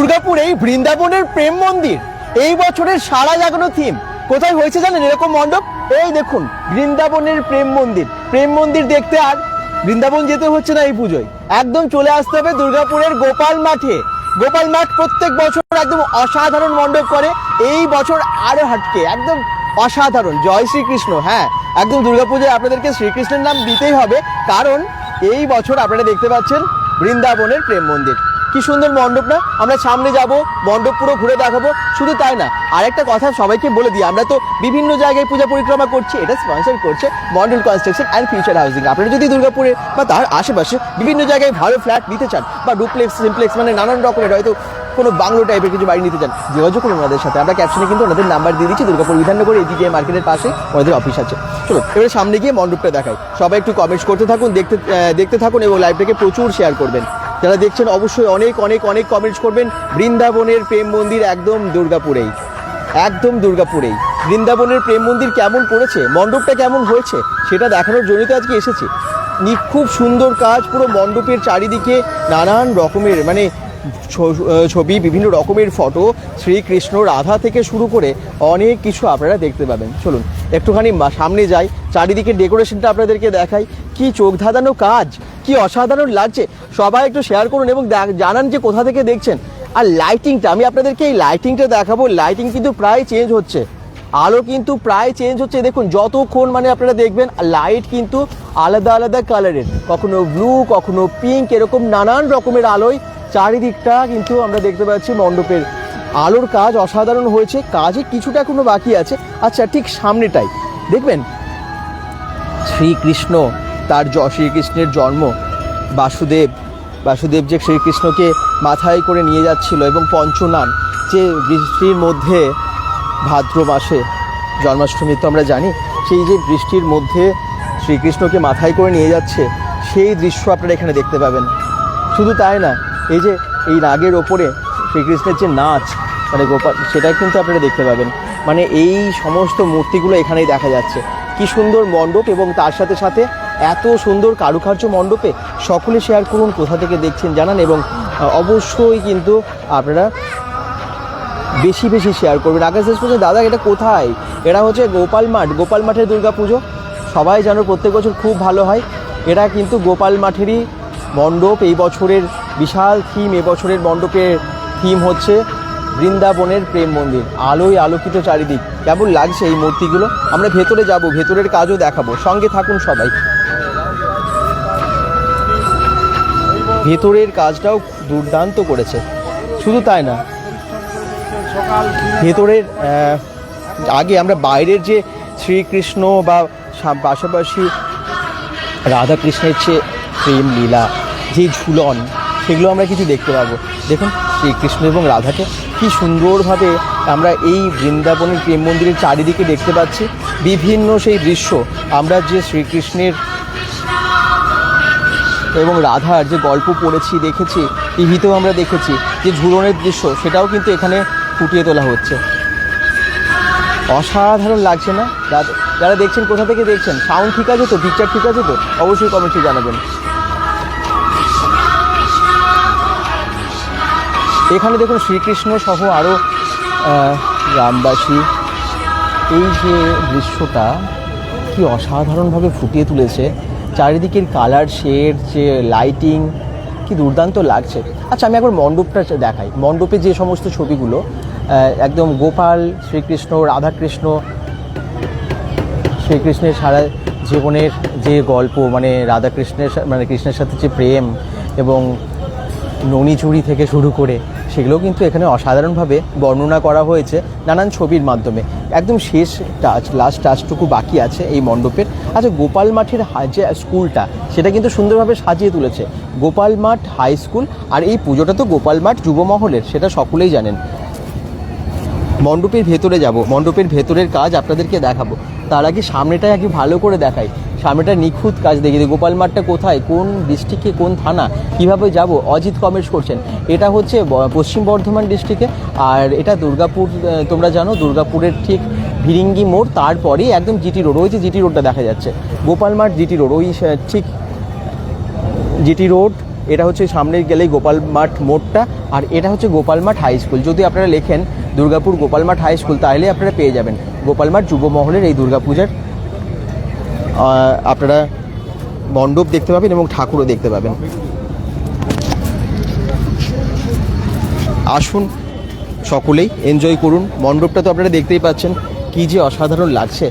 দুর্গাপুরেই বৃন্দাবনের প্রেম মন্দির। এই বছরের সারা জাগানো থিম কোথায় হয়েছে জানেন এরকম মণ্ডপ? এই দেখুন, বৃন্দাবনের প্রেম মন্দির। প্রেম মন্দির দেখতে আর বৃন্দাবন যেতে হচ্ছে না এই পুজোয়। একদম চলে আসতে হবে দুর্গাপুরের গোপাল মাঠে। গোপাল মাঠ প্রত্যেক বছর একদম অসাধারণ মণ্ডপ করে। এই বছর আরও হাটকে, একদম অসাধারণ। জয় শ্রীকৃষ্ণ হ্যাঁ। একদম দুর্গাপূজায় আপনাদেরকে শ্রীকৃষ্ণের নাম দিতেই হবে। কারণ এই বছর আপনারা দেখতে পাচ্ছেন বৃন্দাবনের প্রেম মন্দির। কি সুন্দর মণ্ডপ না? আমরা সামনে যাব, মণ্ডপ পুরো ঘুরে দেখাবো, শুধু তাই না, আরেকটা কথা সবাইকে বলে দিই, আমরা তো বিভিন্ন জায়গায় পূজা পরিক্রমা করছি, এটা স্পন্সর করছে Mondal construction and future housing আপনারা যদি দুর্গাপুরে বা তার আশেপাশে বিভিন্ন জায়গায় ভালো ফ্ল্যাট নিতে চান বা ডুপ্লেক্স সিমপ্লেক্স মানে নানান রকমের হয়তো কোনো বাংলো টাইপের কিছু বাড়ি নিতে চান, যোগাযোগ করুন ওনাদের সাথে। আমরা ক্যাপশনে কিন্তু ওনাদের নাম্বার দিয়ে দিচ্ছি, দুর্গাপুর বিধাননগর, এদিকে মার্কেটের পাশে ওনাদের অফিস আছে। চলো এবারে সামনে গিয়ে মণ্ডপটা দেখাই। সবাই একটু কমেন্টস করতে থাকুন, দেখতে দেখতে থাকুন এবং লাইভটাকে প্রচুর শেয়ার করবেন। যারা দেখছেন, অবশ্যই অনেক অনেক অনেক কমেন্টস করবেন। বৃন্দাবনের প্রেম মন্দির একদম দুর্গাপুরেই। একদম দুর্গাপুরেই। বৃন্দাবনের প্রেম মন্দির কেমন করেছে মণ্ডপটা কেমন হয়েছে? সেটা দেখানোর জন্যই তো আজকে এসেছি। খুব সুন্দর কাজ, পুরো মণ্ডপের চারিদিকে নানান রকমের মানে ছবি, বিভিন্ন রকমের ফটো, শ্রীকৃষ্ণ, রাধা থেকে শুরু করে অনেক কিছু আপনারা দেখতে পাবেন। চলুন, একটুখানি সামনে যাই। চারিদিকে ডেকোরেশনটা আপনাদেরকে দেখাই। কি চোখ ধাঁধানো কাজ! কি অসাধারণ লাগছে। সবাই একটু শেয়ার করুন এবং জানান যে কোথা থেকে দেখছেন। আর লাইটিংটা আমি আপনাদেরকে এই লাইটিংটা দেখাবো। লাইটিং কিন্তু প্রায় চেঞ্জ হচ্ছে। আলো কিন্তু প্রায় চেঞ্জ হচ্ছে। দেখুন, যতক্ষণ মানে আপনারা দেখবেন লাইট কিন্তু আলাদা আলাদা কালারের কখনো ব্লু কখনো পিঙ্ক এরকম নানান রকমের আলোয় চারিদিকটা কিন্তু আমরা দেখতে পাচ্ছি মণ্ডপের। আলোর কাজ অসাধারণ হয়েছে। কাজে কিছুটা এখনও বাকি আছে। আচ্ছা ঠিক সামনেটাই। দেখবেন? শ্রীকৃষ্ণ তার শ্রীকৃষ্ণের জন্ম। বাসুদেব বাসুদেব যে শ্রীকৃষ্ণকে মাথায় করে নিয়ে যাচ্ছিল এবং পঞ্চনান, যে বৃষ্টির মধ্যে ভাদ্র মাসে জন্মাষ্টমী, তো আমরা জানি, সেই যে বৃষ্টির মধ্যে শ্রীকৃষ্ণকে মাথায় করে নিয়ে যাচ্ছে, সেই দৃশ্য আপনারা এখানে দেখতে পাবেন। শুধু তাই না, এই যে এই রাগের ওপরে শ্রীকৃষ্ণের যে নাচ মানে গোপাল সেটা কিন্তু আপনারা দেখতে পাবেন। মানে এই সমস্ত মূর্তিগুলো এখানেই দেখা যাচ্ছে। কি সুন্দর মণ্ডপ এবং তার সাথে সাথে এত সুন্দর কারুকার্য মণ্ডপে সকলে শেয়ার করুন, কোথা থেকে দেখছেন জানান এবং অবশ্যই কিন্তু আপনারা বেশি বেশি শেয়ার করবেন। আকাশ শেষ পর্যন্ত দাদা, এটা কোথায়? এটা হচ্ছে গোপাল মাঠ, গোপাল মাঠের দুর্গা পুজো। সবাই জানো প্রত্যেক বছর খুব ভালো হয়। এটা কিন্তু গোপাল মাঠেরই মণ্ডপ। এই বছরের বিশাল থিম এবছরের মণ্ডপের থিম হচ্ছে বৃন্দাবনের প্রেম মন্দির। আলোয় আলোকিত চারিদিক। কেমন লাগছে এই মূর্তিগুলো? আমরা ভেতরে যাব, ভেতরের কাজও দেখাবো। সঙ্গে থাকুন সবাই। ভেতরের কাজটাও দুর্দান্ত করেছে। শুধু তাই না, ভেতরের আগে আমরা বাইরের যে শ্রীকৃষ্ণ বা পাশাপাশি রাধাকৃষ্ণের যে প্রেম লীলা, যে ঝুলন, সেগুলো আমরা কিছু দেখতে পাবো। দেখুন শ্রীকৃষ্ণ এবং রাধাকে কি সুন্দরভাবে আমরা এই বৃন্দাবনের প্রেম মন্দিরের চারিদিকে দেখতে পাচ্ছি। বিভিন্ন সেই দৃশ্য, আমরা যে শ্রীকৃষ্ণের এবং রাধার যে গল্প পড়েছি, দেখেছি, টিভিতেও আমরা দেখেছি, যে ঝুলনের দৃশ্য, সেটাও কিন্তু এখানে ফুটিয়ে তোলা হচ্ছে। অসাধারণ লাগছে না? যারা- দেখছেন, কোথা থেকে দেখছেন? সাউন্ড ঠিক আছে তো? পিকচার ঠিক আছে তো? অবশ্যই কমেন্টে জানাবেন। এখানে দেখুন, শ্রীকৃষ্ণ সহ আরও গ্রামবাসী। এই যে দৃশ্যটা, কি অসাধারণভাবে ফুটিয়ে তুলেছে। চারিদিকের কালার শেড যে লাইটিং কি দুর্দান্ত লাগছে। আচ্ছা আমি একবার মণ্ডপটা দেখাই। মণ্ডপে যে সমস্ত ছবিগুলো একদম গোপাল, শ্রীকৃষ্ণ, রাধাকৃষ্ণ, শ্রীকৃষ্ণের সারা জীবনের যে গল্প মানে রাধাকৃষ্ণের মানে কৃষ্ণের সাথে যে প্রেম এবং ননিচুরি থেকে শুরু করে সেগুলো কিন্তু এখানে অসাধারণভাবে বর্ণনা করা হয়েছে নানান ছবির মাধ্যমে। একদম শেষ টাচ লাস্ট টাচটুকু বাকি আছে এই মণ্ডপের। আচ্ছা গোপাল মাঠের যে স্কুলটা, সেটা কিন্তু সুন্দরভাবে সাজিয়ে তুলেছে। গোপাল মাঠ হাই স্কুল, আর এই পুজোটা তো গোপাল মাঠ যুব মহলের, সেটা সকলেই জানেন। মণ্ডপের ভেতরে যাব, মণ্ডপের ভেতরের কাজ আপনাদেরকে দেখাবো। তার আগে সামনেটাই আগে ভালো করে দেখাই। সামনেটা নিখুঁত কাজ দেখিয়ে দিই। গোপাল মাঠটা কোথায়? কোন ডিস্ট্রিক্টে কোন থানা? কীভাবে যাব? অজিত কমেন্টস করছেন। এটা হচ্ছে পশ্চিম বর্ধমান ডিস্ট্রিক্টে আর এটা দুর্গাপুর তোমরা জানো, দুর্গাপুরের ঠিক ভিরিঙ্গি মোড়। তারপরেই একদম জিটি রোড। ওই যে জিটি রোডটা দেখা যাচ্ছে। গোপাল মাঠ, জিটি রোড। ওই ঠিক জিটি রোড। এটা হচ্ছে সামনে গেলেই গোপাল মাঠ মোড়টা। আর এটা হচ্ছে গোপাল মাঠ হাই স্কুল যদি আপনারা লেখেন দুর্গাপুর গোপাল মাঠ হাই স্কুল তাহলে আপনারা পেয়ে যাবেন। গোপাল মাঠ যুব মহলের এই দুর্গাপূজার আপনারা মণ্ডপ দেখতে পাবেন এবং ঠাকুরও দেখতে পাবেন। আসুন সকলেই এনজয় করুন। মণ্ডপটা তো আপনারা দেখতেই পাচ্ছেন, কি যে অসাধারণ লাগছে।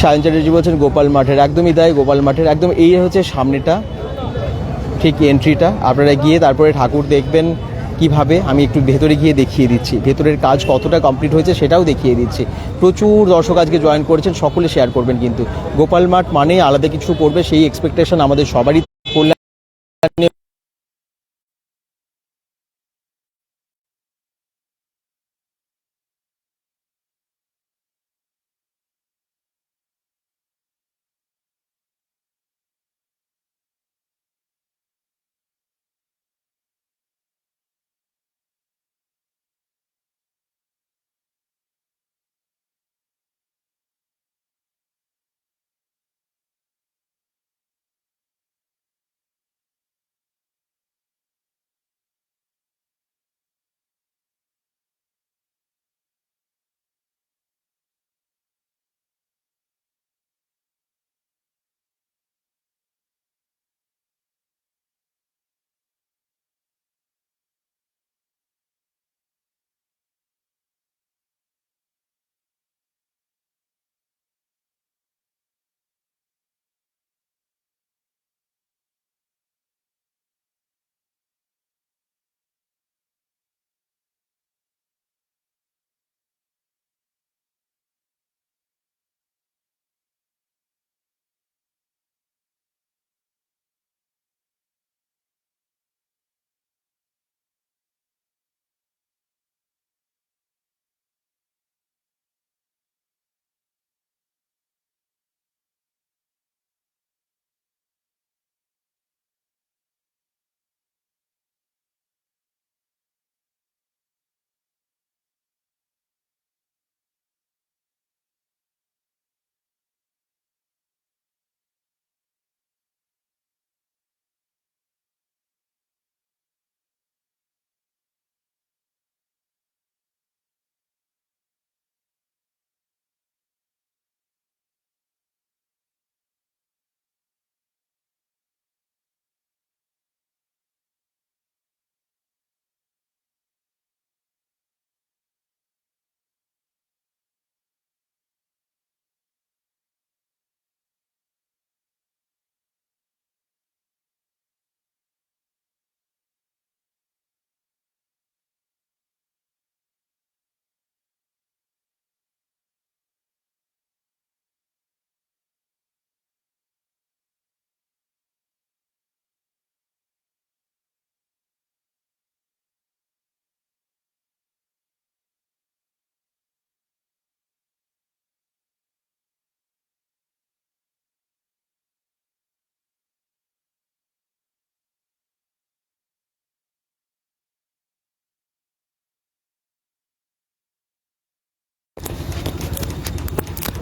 সায়ন চ্যাটার্জি বলছেন, গোপাল মাঠের, একদমই তাই, গোপাল মাঠের, একদম এই হচ্ছে সামনেটা, ঠিক এন্ট্রিটা আপনারা গিয়ে তারপরে ঠাকুর দেখবেন কীভাবে আমি একটু ভেতরে গিয়ে দেখিয়ে দিচ্ছি, ভেতরের কাজ কতটা কমপ্লিট হয়েছে সেটাও দেখিয়ে দিচ্ছি। প্রচুর দর্শক আজকে জয়েন করেছেন, সকলে শেয়ার করবেন কিন্তু। গোপাল মাঠ মানে আলাদা কিছু করবে, সেই এক্সপেকটেশন আমাদের সবারই কল্যাণে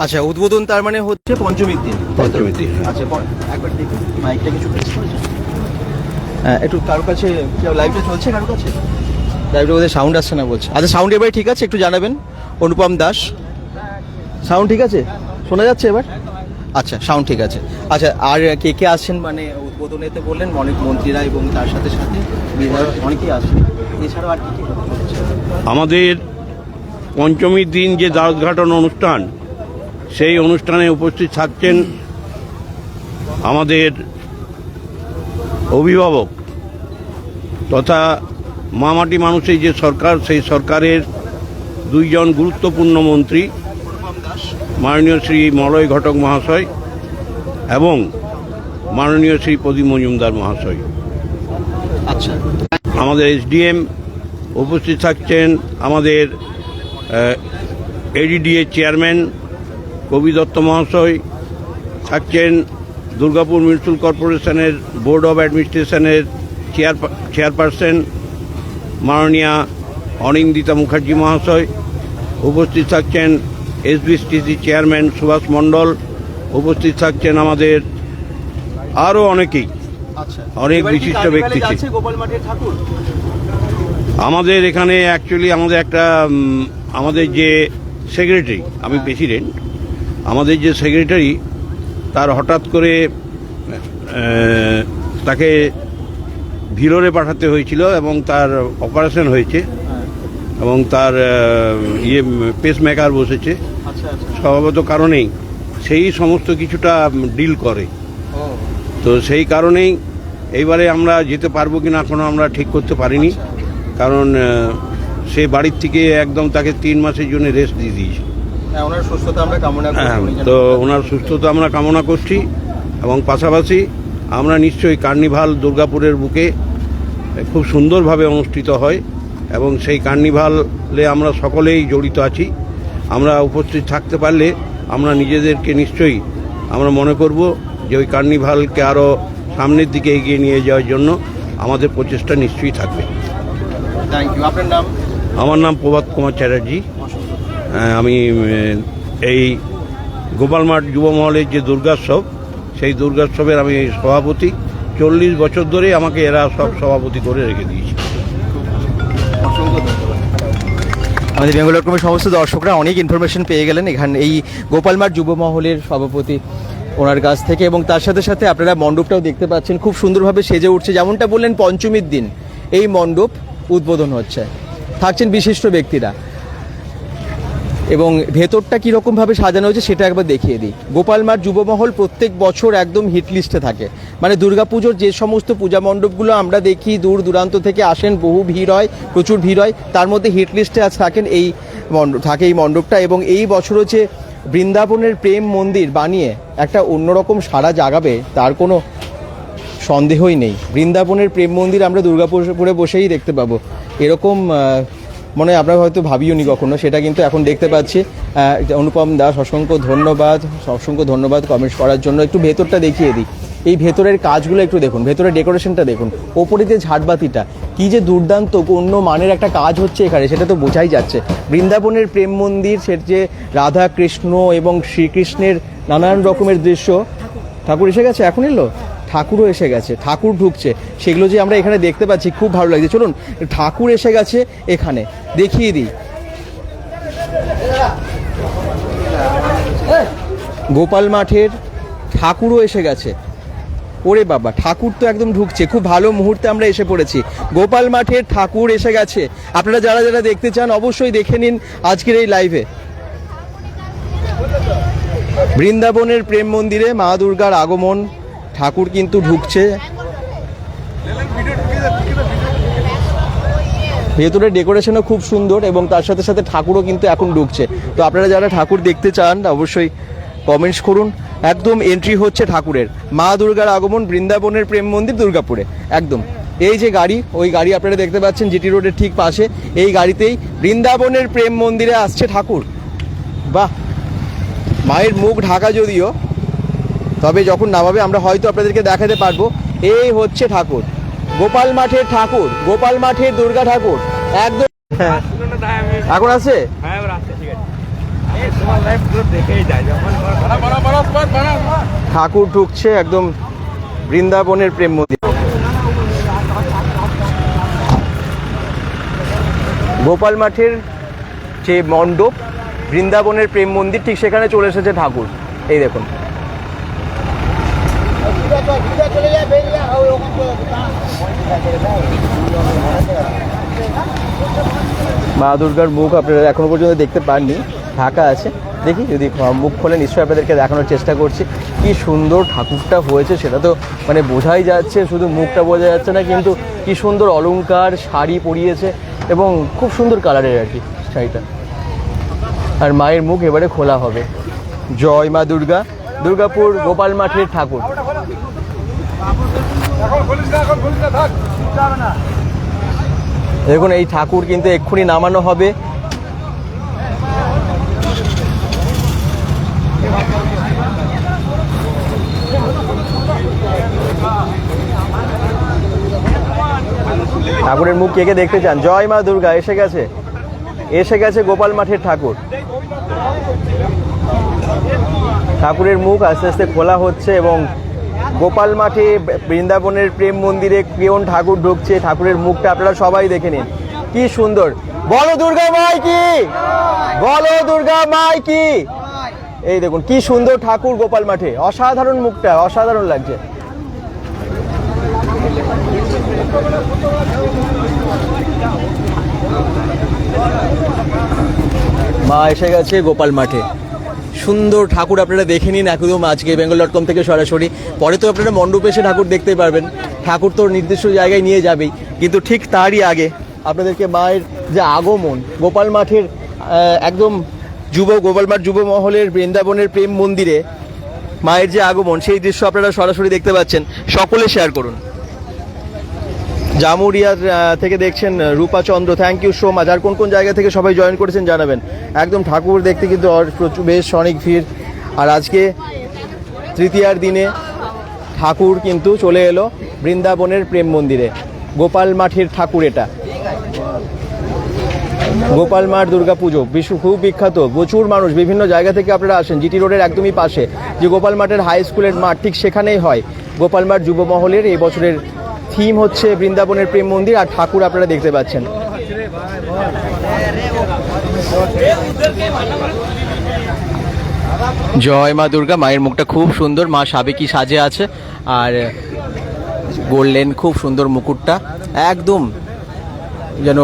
আচ্ছা উদ্বোধন তার মানে হচ্ছে পঞ্চমীর দিন। পঞ্চমীর দিন। আচ্ছা একবার দেখুন মাইকটা কিছু হ্যাঁ একটু কারও কাছে লাইভটা চলছে কারও কাছে? লাইভটা বোধহয় সাউন্ড আসছে না বলছে। আচ্ছা সাউন্ড এবারে ঠিক আছে একটু জানাবেন। অনুপম দাস। সাউন্ড ঠিক আছে? শোনা যাচ্ছে এবার? আচ্ছা সাউন্ড ঠিক আছে। আচ্ছা আর কে কে আসছেন মানে উদ্বোধনেতে বললেন অনেক মন্ত্রীরা এবং তার সাথে সাথে বিধায়ক অনেকেই আসছেন এছাড়াও আর কি আমাদের পঞ্চমীর দিন যে দ্বারোদ্ঘাটন অনুষ্ঠান সেই অনুষ্ঠানে উপস্থিত থাকছেন আমাদের অভিভাবক তথা মামাটি মানুষের যে সরকার সেই সরকারের দুইজন গুরুত্বপূর্ণ মন্ত্রী মাননীয় শ্রী মলয় ঘটক মহাশয় এবং মাননীয় শ্রী প্রদীপ মজুমদার মহাশয়। আচ্ছা। আমাদের এসডিএম উপস্থিত থাকছেন আমাদের এডিডিএ চেয়ারম্যান কবি দত্ত মহাশয় থাকছেন দুর্গাপুর মিউনিসিপ্যাল কর্পোরেশনের বোর্ড অফ অ্যাডমিনিস্ট্রেশনের চেয়ার চেয়ারপারসন মাননীয়া অনিন্দিতা মুখার্জি মহাশয় উপস্থিত থাকছেন এসবিএসটিসি চেয়ারম্যান সুভাষ মণ্ডল উপস্থিত থাকছেন আমাদের আরও অনেকেই। আচ্ছা। অনেক বিশিষ্ট ব্যক্তি আমাদের এখানে অ্যাকচুয়ালি আমাদের একটা আমাদের যে সেক্রেটারি আমি প্রেসিডেন্ট আমাদের যে সেক্রেটারি তার হঠাৎ করে তাকে ভিলোরে পাঠাতে হয়েছিল এবং তার অপারেশন হয়েছে এবং তার ইয়ে পেস মেকার বসেছে। আচ্ছা আচ্ছা। স্বভাবত কারণেই সেই সমস্ত কিছুটা ডিল করে। তো সেই কারণেই এইবারে আমরা যেতে পারব কি না এখনও আমরা ঠিক করতে পারিনি। কারণ সে বাড়ির থেকে একদম তাকে তিন মাসের জন্য রেস্ট দিয়ে দিয়েছে। হ্যাঁ হ্যাঁ, তো ওনার সুস্থতা আমরা কামনা করছি এবং পাশাপাশি আমরা নিশ্চয়ই কার্নিভাল দুর্গাপুরের বুকে খুব সুন্দরভাবে অনুষ্ঠিত হয় এবং সেই কার্নিভালে আমরা সকলেই জড়িত আছি। আমরা উপস্থিত থাকতে পারলে আমরা নিজেদেরকে নিশ্চয়ই আমরা মনে করব যে ওই কার্নিভালকে আরও সামনের দিকে এগিয়ে নিয়ে যাওয়ার জন্য আমাদের প্রচেষ্টা নিশ্চয়ই থাকবে। থ্যাংক ইউ আপনার নাম? আমার নাম প্রভাত কুমার চ্যাটার্জি। আমি এই গোপালমাঠ যুব মহলের যে দুর্গোৎসব, সেই দুর্গোৎসবের আমি সভাপতি। চল্লিশ বছর ধরে আমাকে এরা সব সভাপতি করে রেখে দিয়েছে। আমাদের বেঙ্গল ডট সমস্ত দর্শকরা অনেক ইনফরমেশন পেয়ে গেলেন এখানে এই গোপালমার যুব মহলের সভাপতি ওনার কাছ থেকে এবং তার সাথে সাথে আপনারা মণ্ডপটাও দেখতে পাচ্ছেন। খুব সুন্দরভাবে সেজে উঠছে। যেমনটা বললেন, পঞ্চমীর দিন এই মণ্ডপ উদ্বোধন হচ্ছে। থাকছেন বিশিষ্ট ব্যক্তিরা। এবং ভেতরটা কীরকমভাবে সাজানো হয়েছে সেটা একবার দেখিয়ে দিই। গোপাল গোপালমার যুবমহল প্রত্যেক বছর একদম হিট লিস্টে থাকে। মানে দুর্গাপুজোর যে সমস্ত পূজা মণ্ডপগুলো আমরা দেখি, দূর দূরান্ত থেকে আসেন, বহু ভিড় হয়, প্রচুর ভিড় হয়, তার মধ্যে হিট লিস্টে আজ থাকেন এই মণ্ডপ থাকে এই মণ্ডপটা এবং এই বছর হচ্ছে বৃন্দাবনের প্রেম মন্দির বানিয়ে একটা অন্যরকম সারা জাগাবে, তার কোনো সন্দেহই নেই। বৃন্দাবনের প্রেম মন্দির আমরা দুর্গাপুরে বসেই দেখতে পাবো। এরকম মনে হয় আমরা হয়তো ভাবিওনি কখনো, সেটা কিন্তু এখন দেখতে পাচ্ছি। অনুপম দাস, অসংখ্য ধন্যবাদ অসংখ্য ধন্যবাদ কমেন্টস করার জন্য। একটু ভেতরটা দেখিয়ে দিই। এই ভেতরের কাজগুলো একটু দেখুন, ভেতরের ডেকোরেশনটা দেখুন। ওপরে যে ঝাড়বাতিটা, কি যে দুর্দান্ত, অন্য মানের একটা কাজ হচ্ছে এখানে, সেটা তো বোঝাই যাচ্ছে। বৃন্দাবনের প্রেম মন্দির, সে যে রাধা, কৃষ্ণ এবং শ্রীকৃষ্ণের নানান রকমের দৃশ্য। ঠাকুর এসে গেছে? এখন এলো? ঠাকুরও এসে গেছে, ঠাকুর ঢুকছে। সেগুলো যে আমরা এখানে দেখতে পাচ্ছি, খুব ভালো লাগছে। চলুন, ঠাকুর এসে গেছে এখানে। দেখিয়ে দিই। গোপাল মাঠের ঠাকুরও এসে গেছে। ওরে বাবা, ঠাকুর তো একদম ঢুকছে। খুব ভালো মুহূর্তে আমরা এসে পড়েছি। গোপাল মাঠের ঠাকুর এসে গেছে। আপনারা যারা যারা দেখতে চান, অবশ্যই দেখে নিন আজকের এই লাইভে বৃন্দাবনের প্রেম মন্দিরে মা দুর্গার আগমন। ঠাকুর কিন্তু ঢুকছে। ভেতরে ডেকোরেশনও খুব সুন্দর এবং তার সাথে সাথে ঠাকুরও কিন্তু এখন ঢুকছে। তো আপনারা যারা ঠাকুর দেখতে চান, অবশ্যই কমেন্টস করুন। একদম এন্ট্রি হচ্ছে ঠাকুরের। মা দুর্গার আগমন বৃন্দাবনের প্রেম মন্দির দুর্গাপুরে। একদম। এই যে গাড়ি, ওই গাড়ি আপনারা দেখতে পাচ্ছেন জিটি রোডের ঠিক পাশে। এই গাড়িতেই বৃন্দাবনের প্রেম মন্দিরে আসছে ঠাকুর। বাহ! মায়ের মুখ ঢাকা যদিও তবে যখন নামাবে আমরা হয়তো আপনাদেরকে দেখাতে পারব। এই হচ্ছে ঠাকুর। গোপাল মাঠের ঠাকুর গোপাল মাঠের দুর্গা ঠাকুর। একদম হ্যাঁ। এখন আছে? হ্যাঁ ঠাকুর ঢুকছে একদম বৃন্দাবনের প্রেম মন্দির। গোপাল মাঠের যে মণ্ডপ বৃন্দাবনের প্রেম মন্দির ঠিক সেখানে চলে এসেছে ঠাকুর। এই দেখুন। মা দুর্গার মুখ আপনারা এখনও পর্যন্ত দেখতে পাননি, ঢাকা আছে। দেখি যদি মুখ খোলে নিশ্চয়ই আপনাদেরকে দেখানোর চেষ্টা করছি। কি সুন্দর ঠাকুরটা হয়েছে, সেটা তো মানে বোঝাই যাচ্ছে, শুধু মুখটা বোঝা যাচ্ছে না, কিন্তু কি সুন্দর অলংকার, শাড়ি পরিয়েছে এবং খুব সুন্দর কালারের আর কি শাড়িটা। আর মায়ের মুখ এবারে খোলা হবে। জয় মা দুর্গা, দুর্গাপুর গোপাল মাঠের ঠাকুর। দেখুন, এই ঠাকুর কিন্তু এক্ষুনি নামানো হবে। ঠাকুরের মুখ কে কে দেখতে চান? জয় মা দুর্গা, এসে গেছে। এসে গেছে গোপাল মাঠের ঠাকুর। ঠাকুরের মুখ আস্তে আস্তে খোলা হচ্ছে এবং গোপাল মাঠে বৃন্দাবনের প্রেম মন্দিরে কেমন ঠাকুর ঢুকছে, ঠাকুরের মুখটা আপনারা সবাই দেখে নিন। কি সুন্দর। বলো দুর্গা মাই কি? বলো দুর্গা মাই কি? এই দেখুন, কি সুন্দর ঠাকুর গোপাল মাঠে। অসাধারণ মুখটা, অসাধারণ লাগছে। মা এসে গেছে গোপাল মাঠে। সুন্দর ঠাকুর আপনারা দেখে নিন একদম আজকে বেঙ্গল ডট কম থেকে সরাসরি। পরে তো আপনারা মণ্ডপে এসে ঠাকুর দেখতে পারবেন। ঠাকুর তো নির্দিষ্ট জায়গায় নিয়ে যাবেই। কিন্তু ঠিক তারই আগে আপনাদেরকে মায়ের যে আগমন, গোপাল মাঠের একদম যুব, গোপাল মাঠ যুব মহলের বৃন্দাবনের প্রেম মন্দিরে মায়ের যে আগমন, সেই দৃশ্য আপনারা সরাসরি দেখতে পাচ্ছেন। সকলে শেয়ার করুন। জামুরিয়ার থেকে দেখছেন Rupa Chandra. Thank you so much আর কোন কোন জায়গা থেকে সবাই জয়েন করেছেন জানাবেন। একদম ঠাকুর দেখতে কিন্তু প্রচুর বেশ অনেক ভিড়। আর আজকে তৃতীয়ার দিনে ঠাকুর কিন্তু চলে এলো বৃন্দাবনের প্রেম মন্দিরে। গোপাল মাঠের ঠাকুর এটা। গোপাল মাঠ দুর্গা পুজো বিশ্ব খুব বিখ্যাত। প্রচুর মানুষ, বিভিন্ন জায়গা থেকে আপনারা আসেন। জিটি রোডের একদমই পাশে। যে গোপাল মাঠের হাই স্কুলের মাঠ, ঠিক সেখানেই হয়। গোপাল মাঠ যুব মহলের এই বছরের থিম হচ্ছে বৃন্দাবনের প্রেম মন্দির আর ঠাকুর আপনারা দেখতে পাচ্ছেন। জয় মা দুর্গা, মায়ের মুখটা খুব সুন্দর, মা সাবেকি সাজে আছে, আর গোল্ডেন খুব সুন্দর মুকুটটা, একদম যেন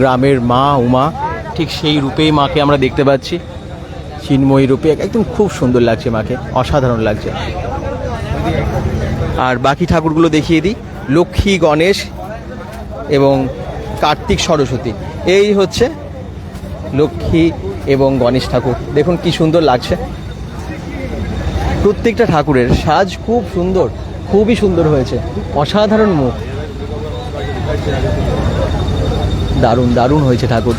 গ্রামের মা উমা, ঠিক সেই রূপেই মাকে আমরা দেখতে পাচ্ছি, চিন্ময়ী রূপে, একদম খুব সুন্দর লাগছে মাকে, অসাধারণ লাগছে। আর বাকি ঠাকুরগুলো দেখিয়ে দিই। লক্ষ্মী, গণেশ এবং কার্তিক, সরস্বতী। এই হচ্ছে লক্ষ্মী এবং গণেশ ঠাকুর। দেখুন কি সুন্দর লাগছে। প্রত্যেকটা ঠাকুরের সাজ খুব সুন্দর, খুবই সুন্দর হয়েছে। অসাধারণ মুখ। দারুণ দারুণ হয়েছে ঠাকুর।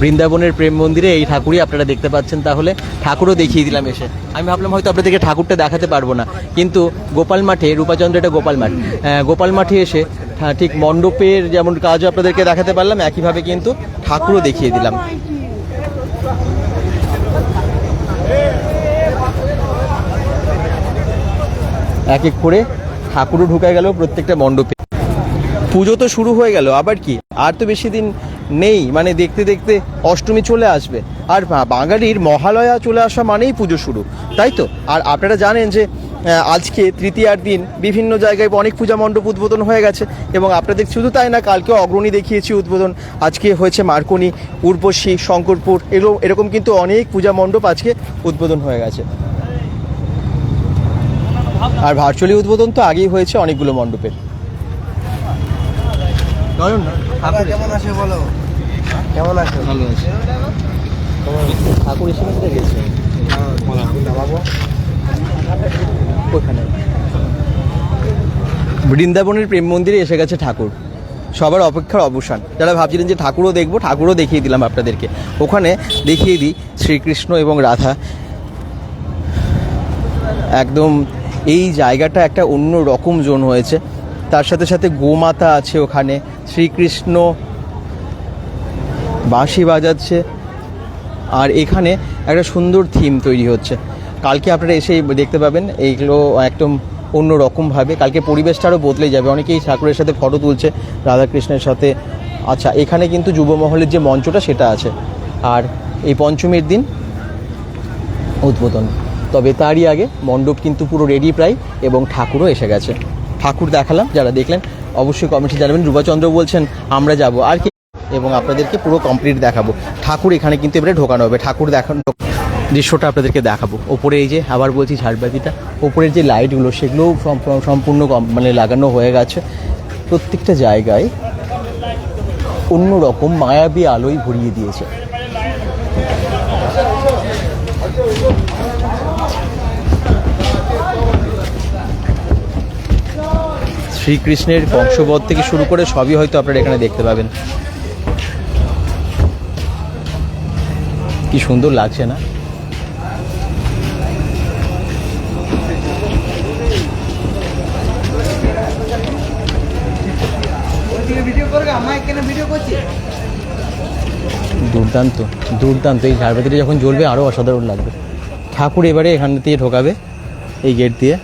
বৃন্দাবনের প্রেম মন্দিরে এই ঠাকুরই আপনারা দেখতে পাচ্ছেন তাহলে। ঠাকুরও দেখিয়ে দিলাম এসে। আমি ভাবলাম হয়তো আপনাদেরকে ঠাকুরটা দেখাতে পারব না। কিন্তু গোপাল মাঠে, রূপাচন্দ্র এটা গোপাল মাঠ। গোপাল মাঠে এসে ঠিক মণ্ডপের যেমন কাজও আপনাদেরকে দেখাতে পারলাম, একইভাবে কিন্তু ঠাকুরও দেখিয়ে দিলাম। এক এক করে ঠাকুরও ঢুকে গেল প্রত্যেকটা মণ্ডপে। পুজো তো শুরু হয়ে গেল, আবার কি? আর তো বেশি দিন নেই মানে দেখতে দেখতে অষ্টমী চলে আসবে। আর বাঙালির মহালয়া চলে আসা মানেই পুজো শুরু, তাই তো? আর আপনারা জানেন যে আজকে তৃতীয়ার দিন বিভিন্ন জায়গায় অনেক পূজা মণ্ডপ উদ্বোধন হয়ে গেছে, এবং আপনাদের শুধু তাই না কালকে অগ্রণী দেখিয়েছি উদ্বোধন। আজকে হয়েছে মার্কনি, উর্বশী, শঙ্করপুর এরকম এরকম কিন্তু অনেক পূজা মণ্ডপ আজকে উদ্বোধন হয়ে গেছে। আর ভার্চুয়ালি উদ্বোধন তো আগেই হয়েছে অনেকগুলো মণ্ডপের। নয়ন কেমন আছে বলো? কেমন আছে? ভালো আছে। ঠাকুর এসে কোথায় গেছে? ওখানে বৃন্দাবনের প্রেম মন্দিরে এসে গেছে ঠাকুর। সবার অপেক্ষার অবসান। যারা ভাবছিলেন যে ঠাকুরও দেখব ঠাকুরও দেখিয়ে দিলাম আপনাদেরকে। ওখানে দেখিয়ে দিই শ্রীকৃষ্ণ এবং রাধা। একদম এই জায়গাটা একটা অন্য রকম জোন হয়েছে। তার সাথে সাথে গোমাতা আছে ওখানে। শ্রীকৃষ্ণ বাঁশি বাজাচ্ছে। আর এখানে একটা সুন্দর থিম তৈরি হচ্ছে। কালকে আপনারা এসে দেখতে পাবেন, এইগুলো একদম অন্য রকমভাবে কালকে পরিবেশটা আরও বদলে যাবে। অনেকেই ঠাকুরের সাথে ফটো তুলছে, রাধাকৃষ্ণের সাথে। আচ্ছা এখানে কিন্তু যুব মহলের যে মঞ্চটা, সেটা আছে। আর এই পঞ্চমীর দিন উদ্বোধন। তবে তারই আগে মণ্ডপ কিন্তু পুরো রেডি প্রায় এবং ঠাকুরও এসে গেছে। ঠাকুর দেখালাম, যারা দেখলেন, অবশ্যই কমেন্টে জানাবেন। রূপাচন্দ্র বলছেন, আমরা যাব আর কি। এবং আপনাদেরকে পুরো কমপ্লিট দেখাবো। ঠাকুর এখানে কিন্তু এবারে ঢোকানো হবে। ঠাকুর দেখানো দৃশ্যটা আপনাদেরকে দেখাবো। ওপরে এই যে, আবার বলছি ঝাড়বাতিটা, ওপরের যে লাইটগুলো সেগুলোও সম্পূর্ণ মানে লাগানো হয়ে গেছে। প্রত্যেকটা জায়গায় অন্য রকম মায়াবী আলোয় ভরিয়ে দিয়েছে। শ্রীকৃষ্ণের বংশবধ থেকে শুরু করে সবই হয়তো আপনারা এখানে দেখতে পাবেন। কি সুন্দর লাগছে না? দুর্দান্ত দুর্দান্ত। এই ঝাড়বাতিটা যখন জ্বলবে আরও অসাধারণ লাগবে। ঠাকুর এবারে এখান দিয়ে ঢোকাবে, এই গেট দিয়ে।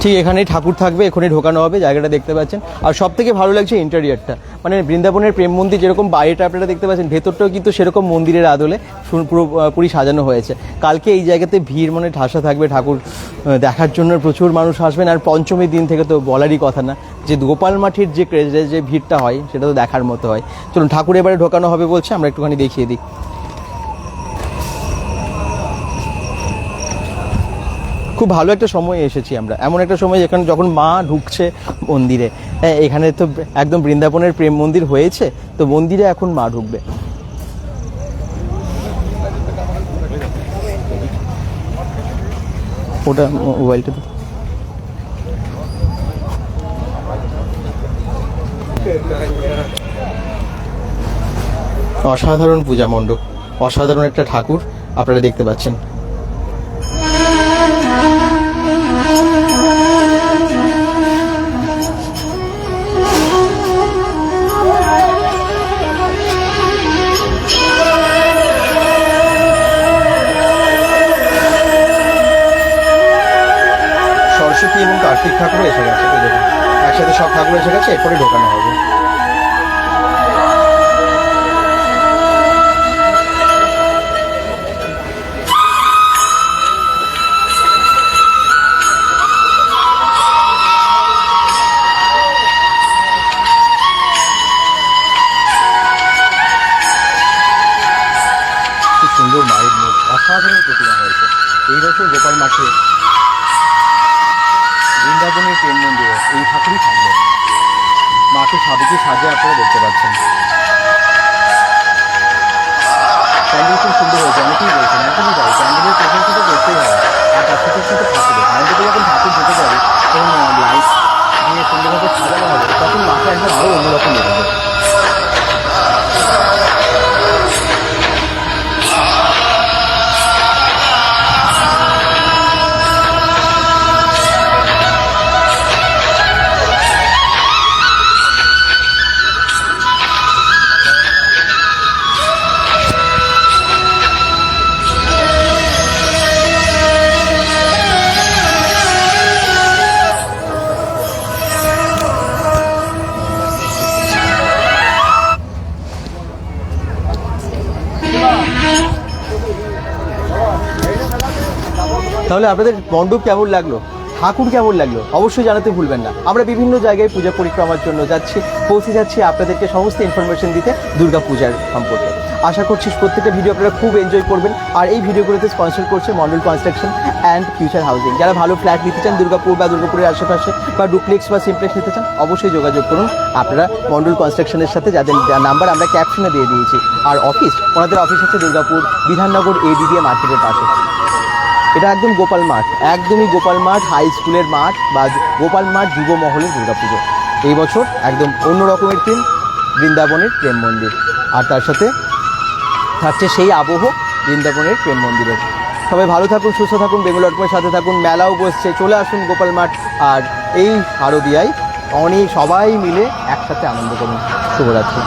ঠিক এখানেই ঠাকুর থাকবে এখানে ঢোকানো হবে, জায়গাটা দেখতে পাচ্ছেন। আর সব থেকে ভালো লাগছে ইন্টেরিয়ারটা। মানে বৃন্দাবনের প্রেম মন্দির যেরকম বাইরেটা আপনারা দেখতে পাচ্ছেন, ভেতরটাও কিন্তু সেরকম মন্দিরের আদলে সু- পুরো পুরি সাজানো হয়েছে। কালকে এই জায়গাতে ভিড় মানে ঠাসা থাকবে ঠাকুর দেখার জন্য প্রচুর মানুষ আসবেন। আর পঞ্চমীর দিন থেকে তো বলারই কথা না, যে গোপাল মাঠির যে ক্রেজে যে ভিড়টা হয়, সেটা তো দেখার মতো হয়। চলুন, ঠাকুর এবারে ঢোকানো হবে বলছে, আমরা একটুখানি দেখিয়ে দিই। খুব ভালো একটা সময় এসেছি আমরা। এমন একটা সময় যেখানে যখন মা ঢুকছে মন্দিরে হ্যাঁ এখানে তো একদম বৃন্দাবনের প্রেম মন্দির হয়েছে, তো মন্দিরে এখন মা ঢুকবে। ওটা মোবাইলটা অসাধারণ পূজা মণ্ডপ, অসাধারণ একটা ঠাকুর আপনারা দেখতে পাচ্ছেন। কার্তিক ঠাকুরও এসে গেছে। একসাথে সব ঠাকুর এসে গেছে, এরপরে ঢোকানো হবে সুন্দর মায়ের মুখ অসাধারণ প্রতিমা হয়েছে এই বছর গোপাল মাঠে তাহলে আপনাদের মণ্ডপ কেমন লাগল? ঠাকুর কেমন লাগল? অবশ্যই জানাতে ভুলবেন না। আমরা বিভিন্ন জায়গায় পূজা পরিক্রমার জন্য যাচ্ছি, পৌঁছে যাচ্ছি আপনাদেরকে সমস্ত ইনফরমেশন দিতে দুর্গা পূজার সম্পর্কে। আশা করছি প্রত্যেকটা ভিডিও আপনারা খুব এনজয় করবেন। আর এই ভিডিওগুলোতে স্পন্সর করছে Mondal construction and future housing যারা ভালো ফ্ল্যাট নিতে চান, দুর্গাপুর বা দুর্গাপুরের আশেপাশে, বা ডুপ্লেক্স বা সিমপ্লেক্স নিতে চান, অবশ্যই যোগাযোগ করুন। আপনারা মন্ডল কনস্ট্রাকশনের সাথে যাদের নাম্বার আমরা ক্যাপশনে দিয়ে দিয়েছি। আর অফিস ওনাদের অফিস হচ্ছে দুর্গাপুর বিধাননগর এডিডিএ মার্কেটের পাশে। এটা একদম গোপাল মাঠ, একদমই গোপাল মাঠ হাই স্কুলের মাঠ বা গোপাল মাঠ যুব মহলের দুর্গাপুজো। এই বছর একদম অন্য রকমের থিম বৃন্দাবনের প্রেম মন্দির। আর তার সাথে থাকছে সেই আবহ বৃন্দাবনের প্রেম মন্দিরের। সবাই ভালো থাকুন, সুস্থ থাকুন, বেঙ্গল সাথে থাকুন, মেলাও বসছে, চলে আসুন গোপাল মাঠ। আর এই শারদিয়ায় অনেক সবাই মিলে একসাথে আনন্দ করুন। শুভরাত্রি।